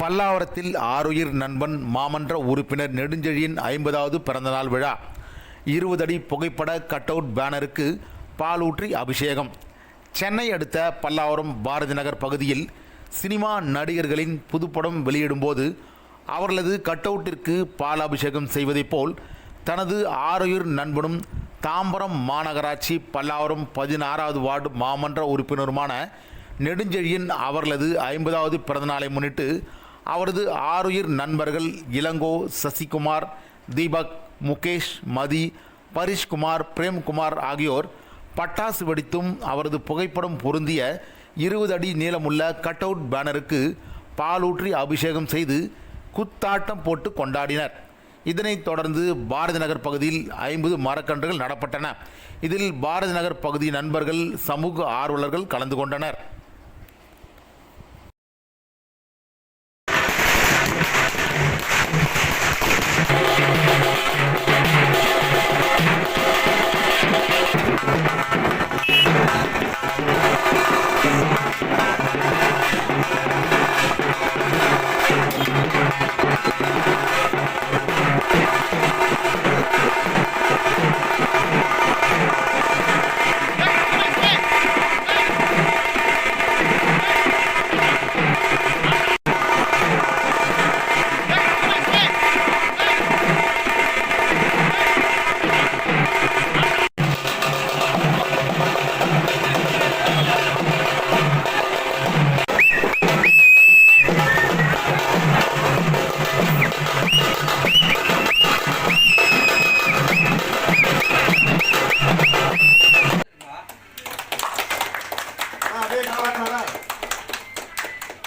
பல்லாவரத்தில் ஆருயிர் நண்பன் மாமன்ற உறுப்பினர் நெடுஞ்செழியின் ஐம்பதாவது பிறந்தநாள் விழா. இருபது அடி புகைப்பட கட் அவுட் பேனருக்கு பாலூற்றி அபிஷேகம். சென்னை அடுத்த பல்லாவரம் பாரதி நகர் பகுதியில் சினிமா நடிகர்களின் புதுப்படம் வெளியிடும்போது அவர்களது கட் அவுட்டிற்கு பால் அபிஷேகம் செய்வதைப் போல் தனது ஆருயிர் நண்பனும் தாம்பரம் மாநகராட்சி பல்லாவரம் பதினாறாவது வார்டு மாமன்ற உறுப்பினருமான நெடுஞ்செழியன் அவர்களது ஐம்பதாவது பிறந்தநாளை முன்னிட்டு அவரது ஆருயிர் நண்பர்கள் இளங்கோ சசிகுமார் தீபக் முகேஷ் மதி பரிஷ்குமார் பிரேம்குமார் ஆகியோர் பட்டாசு வெடித்தும் அவரது புகைப்படம் பொருந்திய இருபது அடி நீளமுள்ள கட் அவுட் பேனருக்கு பாலூற்றி அபிஷேகம் செய்து குத்தாட்டம் போட்டு கொண்டாடினர். இதனைத் தொடர்ந்து பாரதி நகர் பகுதியில் ஐம்பது மரக்கன்றுகள் நடப்பட்டன. இதில் பாரதி நகர் பகுதி நண்பர்கள் சமூக ஆர்வலர்கள் கலந்து கொண்டனர்.